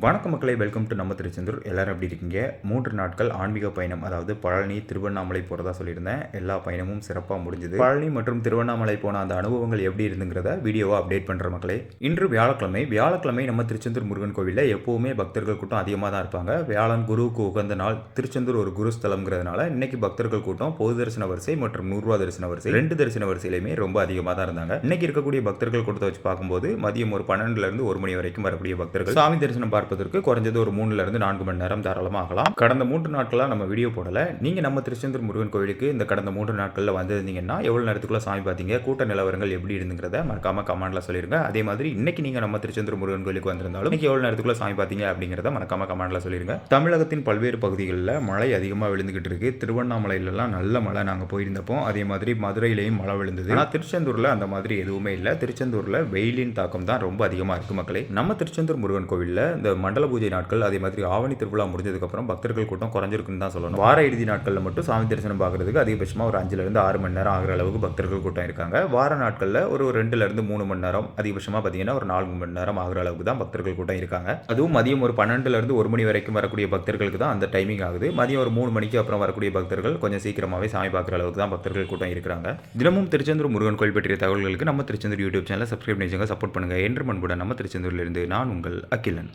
வணக்கம் மக்களை welcome to நம்ம திருச்செந்தூர். எல்லோரும் எப்படி இருக்கீங்க? மூன்று நாட்கள் ஆன்மீக பயணம் அதாவது பழனி திருவண்ணாமலை போகிறதா சொல்லியிருந்தேன். எல்லா பயணமும் சிறப்பாக முடிஞ்சது. பழனி மற்றும் திருவண்ணாமலை போன அந்த அனுபவங்கள் எப்படி இருந்துங்கிறத வீடியோவாக அப்டேட் பண்ணுற மக்களே. இன்று வியாழக்கிழமை வியாழக்கிழமை நம்ம திருச்செந்தூர் முருகன் கோவிலில் எப்போவுமே பக்தர்கள் கூட்டம் அதிகமாக தான் இருப்பாங்க. வியாழன் குருவுக்கு உகந்த நாள் திருச்செந்தூர் ஒரு குரு ஸ்தலம்ங்கிறதுனால இன்னைக்கு பக்தர்கள் கூட்டம் பொது தரிசன வரிசை மற்றும் நூறுரூவா தரிசன வரிசை ரெண்டு தரிசன வரிசையிலுமே ரொம்ப அதிகமாக தான் இருந்தாங்க. இன்னைக்கு இருக்கக்கூடிய பக்தர்கள் கூட்டத்தை வச்சு பார்க்கும்போது மதியம் ஒரு பன்னெண்டுல இருந்து ஒரு மணி வரைக்கும் வரக்கூடிய பக்தர்கள் சாமி தரிசனம் பார்ப்பதற்கு குறைஞ்சது ஒரு மூணுலேருந்து நான்கு மணி நேரம் தாராளமாக ஆகலாம். கடந்த மூன்று நாட்களாக நம்ம வீடியோ போடலை. நீங்கள் நம்ம திருச்செந்தூர் முருகன் கோவிலுக்கு இந்த கடந்த மூன்று நாட்களில் வந்திருந்தீங்கன்னா எவ்வளோ நேரத்துக்குள்ள சாமி பார்த்தீங்க கூட்ட நிலவரங்கள் எப்படி இருந்துங்கிறத மறக்காம கமெண்ட்ல சொல்லிருங்க. அதே மாதிரி இன்னைக்கு நீங்கள் நம்ம திருச்செந்தூர் முருகன் கோவிலுக்கு வந்திருந்தாலும் இன்னைக்கு எவ்வளோ நேரத்துக்குள்ள சாமி பார்த்தீங்க அப்படிங்கிறத மறக்காம கமெண்ட்ல சொல்லிருங்க. தமிழகத்தின் பல்வேறு பகுதிகளில் மழை அதிகமாக விழுந்துகிட்டு இருக்கு. திருவண்ணாமலையிலலாம் நல்ல மழை நாங்கள் போயிருந்தப்போ அதே மாதிரி மதுரையிலையும் மழை விழுந்தது. ஆனால் திருச்செந்தூரில் அந்த மாதிரி எதுவுமே இல்லை. திருச்செந்தூரில் வெயிலின் தாக்கம் தான் ரொம்ப அதிகமாக இருக்கு மக்களே. நம்ம திருச்செந்தூர் முருகன் கோவிலில் இந்த மண்டல பூஜை நாட்கள் அதே மாதிரி ஆவணி திருவிழா முடிஞ்சதுக்கப்புறம் பக்தர்கள் கூட்டம் குறைஞ்சிருக்குன்னு தான் சொல்லணும். வார இறுதி நாட்களில் மட்டும் சாமி தரிசனம் பார்க்குறதுக்கு அதிகபட்சமாக ஒரு அஞ்சுலேருந்து ஆறு மணி நேரம் ஆகிற அளவுக்கு பக்தர்கள் கூட்டம் இருக்காங்க. வார நாட்களில் ஒரு ரெண்டுலேருந்து மூணு மணி நேரம் அதிகபட்சமாக பார்த்தீங்கன்னா ஒரு நான்கு மணி நேரம் ஆகிற அளவுக்கு தான் பக்தர்கள் கூட்டம் இருக்காங்க. அதுவும் மதியம் ஒரு பன்னெண்டுலேருந்து ஒரு மணி வரைக்கும் வரக்கூடிய பக்தர்களுக்கு தான் அந்த டைமிங் ஆகுது. மதியம் ஒரு மூணு மணிக்கு அப்புறம் வரக்கூடிய பக்தர்கள் கொஞ்சம் சீக்கிரமாகவே சாமி பார்க்குற அளவுக்கு தான் பக்தர்கள் கூட்டம் இருக்கிறாங்க தினமும் திருச்செந்தூர் முருகன் கோயில் பற்றிய தகவல்களுக்கு நம்ம திருச்செந்தூர் யூடியூப் சேனலை சப்ஸ்கிரைப் பண்ணி சப்போர்ட் பண்ணுங்கள் என்று மண்புடன் நம்ம திருச்செந்தூரிலிருந்து நான் உங்கள் அகிலன்.